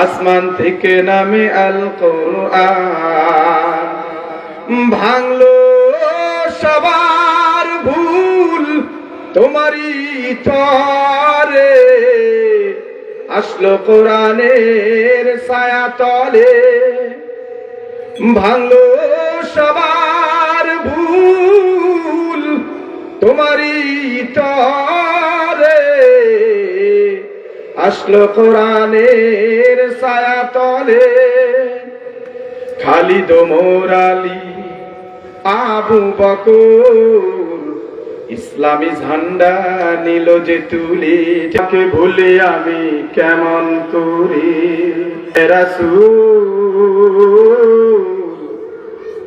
আসমান থেকে নামে আল কোরআন ভাঙলো সবার ভুল, তোমারই তরে আসলো কোরআনের ছায়া তলে ভাঙলো সবার ভুল, তোমারই তরে আসলো কোরআনের ছায়া তলে খালিদ মোরালি আবু বকর, ইসলামী ঝান্ডা নিল যে তুলি। যাকে ভুলে আমি কেমন করি?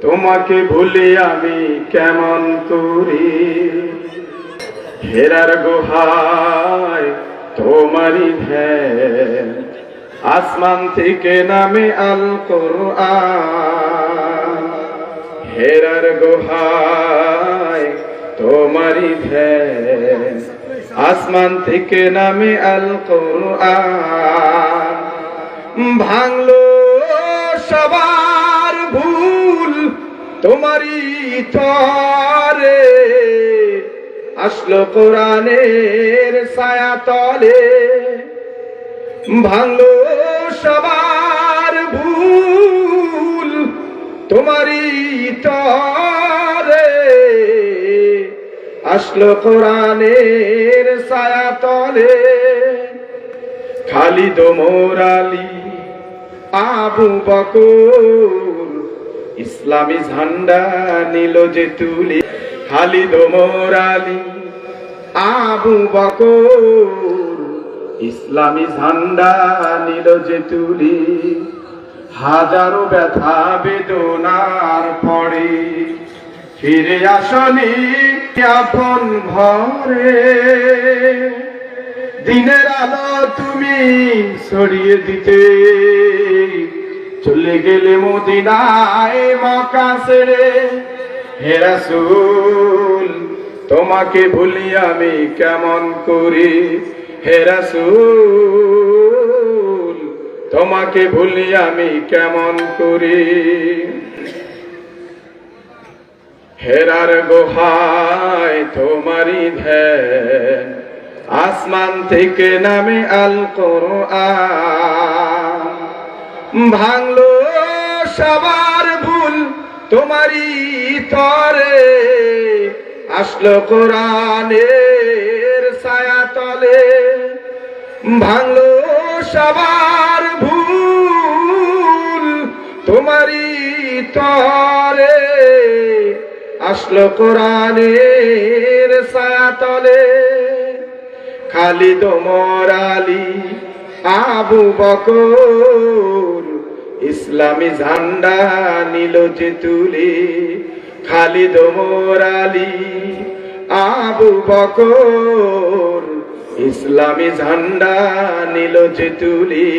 তোমাকে ভুলে আমি কেমন করি? হেরার গুহায় আসমান থেকে নামে আল কোরআন হেরার গুহায় তোমারি ধ্যান। আসমান থেকে নামে আল কোরআন ভাঙলো সবার ভুল তোমারি তরে আসলো কোরআনের ছায়া তলে ভাঙলো সবার ভুল, তোমারই আসলো কোরআনের ছায়া তলে, খালিদ মোরালি আবু বকর। ইসলামী ঝান্ডা নিল যে তুলি, খালিদ মোরালি আবু বকর। ইসলামী ঝান্ডা নিল যে তুলি, হাজারো ব্যথা বেদনার পরে। ফিরে আসনি আপন ঘরে। দিনের আলো তুমি ছড়িয়ে দিতে। চলে গেলে মদিনায় মক্কা ছেড়ে। হে রাসূল, তোমাকে ভুলি আমি কেমন করি? হে রাসূল, তোমাকে ভুলি আমি কেমন করি? হেরার গুহায় তোমারই ধ্যান, আসমান থেকে নামে আল কোরআন। ভাঙলো সবার ভুল তোমারই তরে, আসলো কোরআনের ভাঙলো সবার ভুল, তোমারই তরে আসলো কোরআনের সাতলে। তলে খালিদ মোরালি আবু বকর, ইসলামী ঝান্ডা নিল যে তুলি। খালিদ মোরালি আবু বকর ইসলামী ঝান্ডা নিল যে তুলি,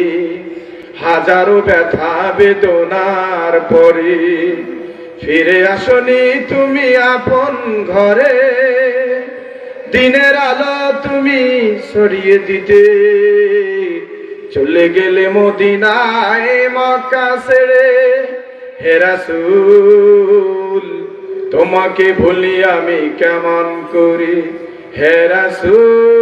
হাজারো ব্যথা বেদনার পরে। ফিরে আসনি তুমি আপন ঘরে, দিনের আলো তুমি সরিয়ে দিতে। চলে গেলে মদিনায় মক্কা ছেড়ে হেরাসুল তোমাকে ভুলি আমি কেমন করি? হেরাসুল